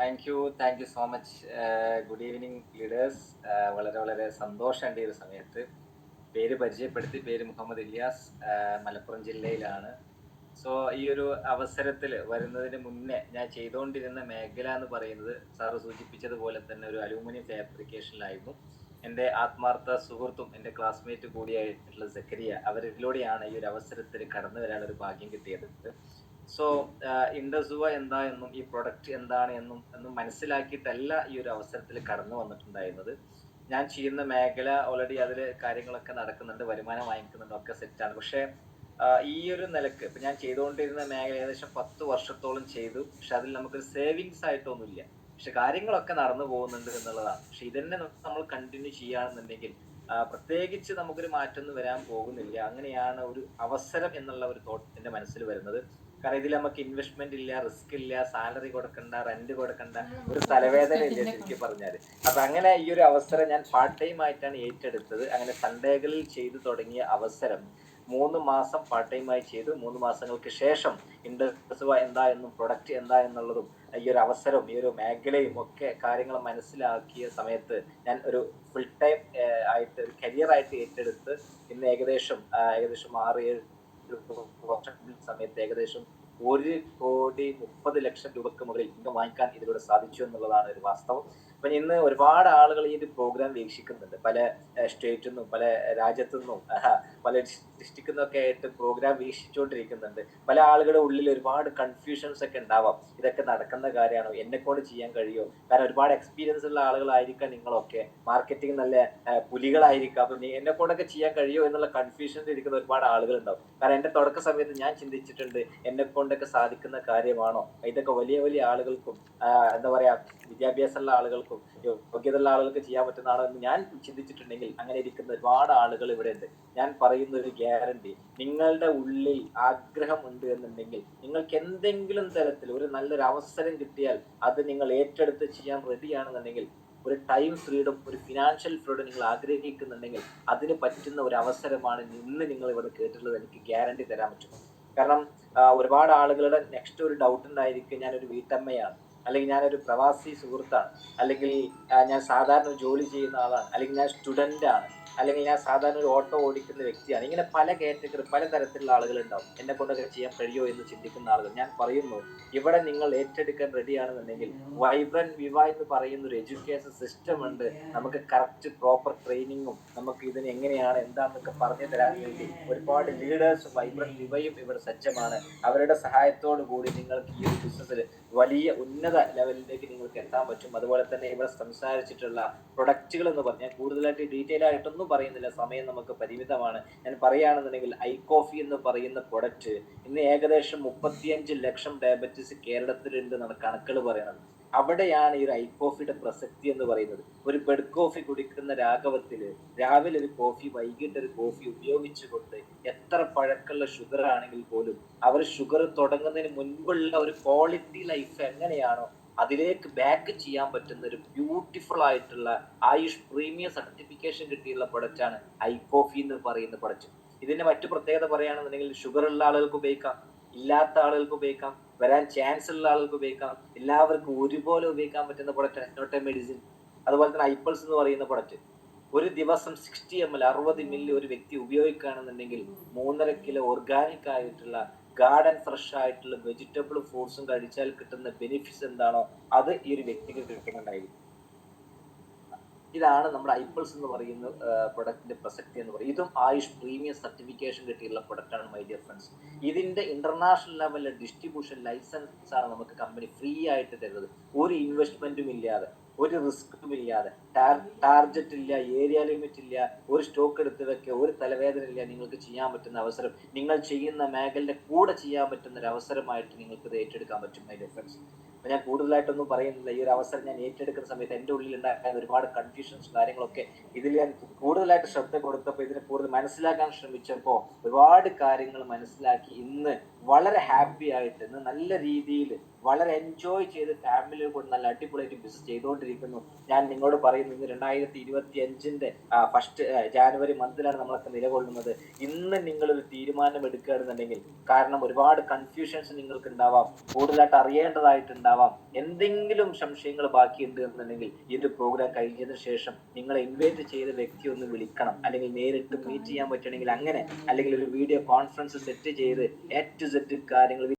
Thank you thank you so much good evening leaders വളരെ വളരെ സന്തോഷമുണ്ട് ഈ ഒരു സമയത്ത്. പേര് പരിചയപ്പെടുത്തി പേര് മുഹമ്മദ് ഇല്യാസ് ആഹ് മലപ്പുറം ജില്ലയിലാണ്. സോ ഈ ഒരു അവസരത്തിൽ വരുന്നതിന് മുന്നേ ഞാൻ ചെയ്തുകൊണ്ടിരുന്ന മേഖല എന്ന് പറയുന്നത് സാറ് സൂചിപ്പിച്ചതുപോലെ തന്നെ ഒരു അലൂമിനിയം ഫാബ്രിക്കേഷനിലായിരുന്നു. എന്റെ ആത്മാർത്ഥ സുഹൃത്തും എന്റെ ക്ലാസ്മേറ്റ് കൂടിയായിട്ടുള്ള സക്കരിയ അവരിലൂടെയാണ് ഈ ഒരു അവസരത്തിൽ കടന്നു വരാനുള്ള ഒരു ഭാഗ്യം കിട്ടിയത്. സോ ഇൻഡസുവ എന്താ എന്നും ഈ പ്രൊഡക്റ്റ് എന്താണ് എന്നും എന്നും മനസ്സിലാക്കിയിട്ടല്ല ഈ ഒരു അവസരത്തിൽ കടന്നു വന്നിട്ടുണ്ടായിരുന്നത്. ഞാൻ ചെയ്യുന്ന മേഖല ഓൾറെഡി അതിൽ കാര്യങ്ങളൊക്കെ നടക്കുന്നുണ്ട് വരുമാനം വാങ്ങിക്കുന്നുണ്ട് ഒക്കെ സെറ്റാണ് പക്ഷേ ഈ ഒരു നിലയ്ക്ക് ഇപ്പം ഞാൻ ചെയ്തുകൊണ്ടിരുന്ന മേഖല ഏകദേശം പത്ത് വർഷത്തോളം ചെയ്തു. പക്ഷെ അതിൽ നമുക്കൊരു സേവിങ്സ് ആയിട്ടൊന്നുമില്ല. പക്ഷെ കാര്യങ്ങളൊക്കെ നടന്നു പോകുന്നുണ്ട് എന്നുള്ളതാണ്. പക്ഷെ ഇതന്നെ നമ്മൾ കണ്ടിന്യൂ ചെയ്യുകയാണെന്നുണ്ടെങ്കിൽ പ്രത്യേകിച്ച് നമുക്കൊരു മാറ്റമൊന്നും വരാൻ പോകുന്നില്ല. അങ്ങനെയാണ് ഒരു അവസരം എന്നുള്ള ഒരു തോട്ട് എന്റെ മനസ്സിൽ വരുന്നത്. കാരണം ഇതിൽ നമുക്ക് ഇൻവെസ്റ്റ്മെന്റ് ഇല്ല റിസ്ക് ഇല്ല സാലറി കൊടുക്കണ്ട റെന്റ് കൊടുക്കണ്ട ഒരു തലവേദന ഇല്ല ശരിക്കും പറഞ്ഞാൽ. അപ്പൊ അങ്ങനെ ഈ ഒരു അവസരം ഞാൻ പാർട്ട് ടൈം ആയിട്ടാണ് ഏറ്റെടുത്തത്. അങ്ങനെ സൺഡേകളിൽ ചെയ്തു തുടങ്ങിയ അവസരം മൂന്ന് മാസം പാർട്ട് ടൈം ആയി ചെയ്തു. മൂന്ന് മാസങ്ങൾക്ക് ശേഷം ഇൻഡസ്ട്രി എന്താ എന്നും പ്രൊഡക്റ്റ് എന്താ എന്നുള്ളതും ഈ ഒരു അവസരവും ഈ ഒരു മേഖലയും ഒക്കെ കാര്യങ്ങൾ മനസ്സിലാക്കിയ സമയത്ത് ഞാൻ ഒരു ഫുൾ ടൈം ആയിട്ട് ഒരു കരിയർ ആയിട്ട് ഏറ്റെടുത്ത് ഇന്ന് ഏകദേശം ഏകദേശം ആറ് ഏഴ് വർഷം സമയത്ത് ഏകദേശം ഒരു കോടി മുപ്പത് ലക്ഷം രൂപക്ക് മുകളിൽ ഇൻകം വാങ്ങിക്കാൻ ഇതിലൂടെ സാധിച്ചു എന്നുള്ളതാണ് ഒരു വാസ്തവം. അപ്പൊ ഇന്ന് ഒരുപാട് ആളുകൾ ഈ ഒരു പ്രോഗ്രാം വീക്ഷിക്കുന്നുണ്ട്. പല സ്റ്റേറ്റിൽ നിന്നും പല രാജ്യത്തു നിന്നും പല ഡിസ്ട്രിക്റ്റിൽ നിന്നൊക്കെ ആയിട്ട് പ്രോഗ്രാം വീക്ഷിച്ചുകൊണ്ടിരിക്കുന്നുണ്ട്. പല ആളുകളുടെ ഉള്ളിൽ ഒരുപാട് കൺഫ്യൂഷൻസ് ഒക്കെ ഉണ്ടാവാം. ഇതൊക്കെ നടക്കുന്ന കാര്യമാണോ? എന്നെ കൊണ്ട് ചെയ്യാൻ കഴിയുമോ കാരണം ഒരുപാട് എക്സ്പീരിയൻസ് ഉള്ള ആളുകളായിരിക്കാം നിങ്ങളൊക്കെ. മാർക്കറ്റിംഗ് നല്ല പുലികളായിരിക്കാം. അപ്പൊ എന്നെ കൊണ്ടൊക്കെ ചെയ്യാൻ കഴിയുമോ എന്നുള്ള കൺഫ്യൂഷനിൽ ഇരിക്കുന്ന ഒരുപാട് ആളുകൾ ഉണ്ടാവും കാരണം എന്റെ തുടക്ക സമയത്ത് ഞാൻ ചിന്തിച്ചിട്ടുണ്ട് എന്നെ കൊണ്ടൊക്കെ സാധിക്കുന്ന കാര്യമാണോ? ഇതൊക്കെ വലിയ വലിയ ആളുകൾക്കും എന്താ പറയാ വിദ്യാഭ്യാസമുള്ള ആളുകൾക്കും യോഗ്യതയുള്ള ആളുകൾക്ക് ചെയ്യാൻ പറ്റുന്നതാണോ എന്ന് ഞാൻ ചിന്തിച്ചിട്ടുണ്ടെങ്കിൽ അങ്ങനെ ഇരിക്കുന്ന ഒരുപാട് ആളുകൾ ഇവിടെ ഉണ്ട് ഞാൻ പറയുന്ന ഒരു ഗ്യാരണ്ടി നിങ്ങളുടെ ഉള്ളിൽ ആഗ്രഹം ഉണ്ട് എന്നുണ്ടെങ്കിൽ നിങ്ങൾക്ക് എന്തെങ്കിലും തരത്തിൽ ഒരു നല്ലൊരു അവസരം കിട്ടിയാൽ അത് നിങ്ങൾ ഏറ്റെടുത്ത് ചെയ്യാൻ റെഡിയാണെന്നുണ്ടെങ്കിൽ ഒരു ടൈം ഫ്രീഡം ഒരു ഫിനാൻഷ്യൽ ഫ്രീഡം നിങ്ങൾ ആഗ്രഹിക്കുന്നുണ്ടെങ്കിൽ അതിന് പറ്റുന്ന ഒരു അവസരമാണ് ഇന്ന് നിങ്ങൾ ഇവിടെ കേട്ടിട്ടുള്ളത് എനിക്ക് ഗ്യാരണ്ടി തരാൻ പറ്റും കാരണം ഒരുപാട് ആളുകളുടെ നെക്സ്റ്റ് ഒരു ഡൗട്ട് ഉണ്ടായിരിക്കും ഞാനൊരു വീട്ടമ്മയാണ്. അല്ലെങ്കിൽ ഞാനൊരു പ്രവാസി സുഹൃത്താണ്. അല്ലെങ്കിൽ ഞാൻ സാധാരണ ജോലി ചെയ്യുന്ന ആളാണ്. അല്ലെങ്കിൽ ഞാൻ സ്റ്റുഡന്റ് ആണ് അല്ലെങ്കിൽ ഞാൻ സാധാരണ ഒരു ഓട്ടോ ഓടിക്കുന്ന വ്യക്തിയാണ്. ഇങ്ങനെ പല കാറ്റഗറി പല തരത്തിലുള്ള ആളുകൾ ഉണ്ടാവും. എന്നെ കൊണ്ടൊക്കെ ചെയ്യാൻ കഴിയുമോ എന്ന് ചിന്തിക്കുന്ന ആളുകൾ. ഞാൻ പറയുന്നു ഇവിടെ നിങ്ങൾ ഏറ്റെടുക്കാൻ റെഡിയാണെന്നുണ്ടെങ്കിൽ വൈബ്രന്റ് വിവ എന്ന് പറയുന്ന ഒരു എഡ്യൂക്കേഷൻ സിസ്റ്റം ഉണ്ട്. നമുക്ക് കറക്റ്റ് പ്രോപ്പർ ട്രെയിനിങ്ങും നമുക്ക് ഇതിന് എങ്ങനെയാണ് എന്താണെന്നൊക്കെ പറഞ്ഞു തരാൻ വേണ്ടി ഒരുപാട് ലീഡേഴ്സ് വൈബ്രന്റ് വിവയും ഇവിടെ സജ്ജമാണ്. അവരുടെ സഹായത്തോടു കൂടി നിങ്ങൾക്ക് ഈ ഒരു ബിസിനസ്സിൽ വലിയ ഉന്നത ലെവലിലേക്ക് നിങ്ങൾക്ക് എത്താൻ പറ്റും. അതുപോലെ തന്നെ ഇവിടെ സംസാരിച്ചിട്ടുള്ള പ്രൊഡക്റ്റുകൾ എന്ന് പറഞ്ഞാൽ കൂടുതലായിട്ട് ഡീറ്റെയിൽ ആയിട്ടൊന്നും പറയുന്നില്ല. സമയം നമുക്ക് പരിമിതമാണ്. ഞാൻ പറയുകയാണെന്നുണ്ടെങ്കിൽ ഐ കോഫി എന്ന് പറയുന്ന പ്രൊഡക്റ്റ് ഇന്ന് ഏകദേശം മുപ്പത്തിയഞ്ച് ലക്ഷം ഡയബറ്റീസ് കേരളത്തിലുണ്ട് എന്നാണ് കണക്കുകൾ പറയുന്നത്. അവിടെയാണ് ഈ ഒരു ഐ കോഫിയുടെ പ്രസക്തി എന്ന് പറയുന്നത്. ഒരു ബെഡ് കോഫി കുടിക്കുന്ന രാഘവത്തിൽ രാവിലെ ഒരു കോഫി വൈകിട്ട് ഒരു കോഫി ഉപയോഗിച്ചുകൊണ്ട് എത്ര പഴക്കമുള്ള ഷുഗർ ആണെങ്കിൽ പോലും അവർ ഷുഗർ തുടങ്ങുന്നതിന് മുൻപുള്ള ഒരു ക്വാളിറ്റി ലൈഫ് എങ്ങനെയാണോ അതിലേക്ക് ബാക്ക് ചെയ്യാൻ പറ്റുന്ന ഒരു ബ്യൂട്ടിഫുൾ ആയിട്ടുള്ള ആയുഷ് പ്രീമിയം സർട്ടിഫിക്കേഷൻ കിട്ടിയുള്ള പ്രൊഡക്റ്റ് ആണ് ഐ കോഫി എന്ന് പറയുന്ന പ്രൊഡക്റ്റ് ഇതിന്റെ മറ്റു പ്രത്യേകത പറയുകയാണെന്നുണ്ടെങ്കിൽ ഷുഗർ ഉള്ള ആളുകൾക്ക് ഉപയോഗിക്കാം ഇല്ലാത്ത ആളുകൾക്ക് ഉപയോഗിക്കാം വരാൻ ചാൻസ് ഉള്ള ആളുകൾക്ക് ഉപയോഗിക്കാം എല്ലാവർക്കും ഒരുപോലെ ഉപയോഗിക്കാൻ പറ്റുന്ന പ്രൊഡക്റ്റ് നോട്ട് മെഡിസിൻ അതുപോലെ തന്നെ ഐപ്പിൾസ് എന്ന് പറയുന്ന പ്രൊഡക്റ്റ് ഒരു ദിവസം സിക്സ്റ്റി എം എൽ അറുപത് മില്ലി ഒരു വ്യക്തി ഉപയോഗിക്കുകയാണെന്നുണ്ടെങ്കിൽ മൂന്നര കിലോ ഓർഗാനിക് ആയിട്ടുള്ള ഗാർഡൻ ഫ്രഷ് ആയിട്ടുള്ള വെജിറ്റബിൾ ഫ്രൂട്ട്സും കഴിച്ചാൽ കിട്ടുന്ന ബെനിഫിറ്റ്സ് എന്താണോ അത് ഈ ഒരു വ്യക്തിക്ക് കിട്ടുന്നുണ്ടായിരിക്കും ഇതാണ് നമ്മുടെ ഐപ്പിൾസ് എന്ന് പറയുന്ന പ്രൊഡക്റ്റിന്റെ പ്രസക്തി എന്ന് പറയുന്നത്. ഇതും ആയുഷ് പ്രീമിയം സർട്ടിഫിക്കേഷൻ കിട്ടിയുള്ള പ്രൊഡക്റ്റ് ആണ് മൈ ഡിയർ ഫ്രണ്ട്സ് ഇതിന്റെ ഇന്റർനാഷണൽ ലെവലിലെ ഡിസ്ട്രിബ്യൂഷൻ ലൈസൻസ് ആണ് നമുക്ക് കമ്പനി ഫ്രീ ആയിട്ട് തരുന്നത്. ഒരു ഇൻവെസ്റ്റ്മെന്റും ഇല്ലാതെ. ഒരു റിസ്ക്കും ഇല്ലാതെ. ടാർജറ്റ് ഇല്ല ഏരിയ ലിമിറ്റ് ഇല്ല ഒരു സ്റ്റോക്ക് എടുത്ത് വെക്കുക ഒരു തലവേദന ഇല്ല നിങ്ങൾക്ക് ചെയ്യാൻ പറ്റുന്ന അവസരം. നിങ്ങൾ ചെയ്യുന്ന മേഖലയുടെ കൂടെ ചെയ്യാൻ പറ്റുന്ന ഒരു അവസരമായിട്ട് നിങ്ങൾക്ക് ഇത് ഏറ്റെടുക്കാൻ പറ്റും മൈ ഡിഫറൻസ് അപ്പൊ ഞാൻ കൂടുതലായിട്ടൊന്നും പറയുന്നില്ല. ഈ ഒരു അവസരം ഞാൻ ഏറ്റെടുക്കുന്ന സമയത്ത് എന്റെ ഉള്ളിൽ ഉണ്ടായ ഒരുപാട് കൺഫ്യൂഷൻസ് കാര്യങ്ങളൊക്കെ ഇതിൽ ഞാൻ കൂടുതലായിട്ട് ശ്രദ്ധ കൊടുത്തപ്പോൾ ഇതിനെ കൂടുതൽ മനസ്സിലാക്കാൻ ശ്രമിച്ചപ്പോൾ ഒരുപാട് കാര്യങ്ങൾ മനസ്സിലാക്കി ഇന്ന് വളരെ ഹാപ്പി ആയിട്ട് നല്ല രീതിയിൽ വളരെ എൻജോയ് ചെയ്ത് ഫാമിലി കൊണ്ട് നല്ല അടിപൊളിയായിട്ട് ബിസിനസ് ചെയ്തുകൊണ്ടിരിക്കുന്നു ഞാൻ നിങ്ങളോട് പറയുന്നു ഇന്ന് രണ്ടായിരത്തി ഇരുപത്തി അഞ്ചിന്റെ ഫസ്റ്റ് ജാനുവരി മന്തിലാണ് നമ്മളൊക്കെ നിലകൊള്ളുന്നത്. ഇന്ന് നിങ്ങളൊരു തീരുമാനം എടുക്കുകയാണെന്നുണ്ടെങ്കിൽ കാരണം ഒരുപാട് കൺഫ്യൂഷൻസ് നിങ്ങൾക്ക് ഉണ്ടാവാം കൂടുതലായിട്ട് അറിയേണ്ടതായിട്ടുണ്ടാവാം. എന്തെങ്കിലും സംശയങ്ങൾ ബാക്കിയുണ്ട് എന്നുണ്ടെങ്കിൽ ഇത് പ്രോഗ്രാം കഴിഞ്ഞതിന് ശേഷം നിങ്ങളെ ഇൻവൈറ്റ് ചെയ്ത വ്യക്തി ഒന്ന് വിളിക്കണം. അല്ലെങ്കിൽ നേരിട്ട് മീറ്റ് ചെയ്യാൻ പറ്റണമെങ്കിൽ അങ്ങനെ അല്ലെങ്കിൽ ഒരു വീഡിയോ കോൺഫറൻസ് സെറ്റ് ചെയ്ത് എ ടു കാര്യങ്ങൾ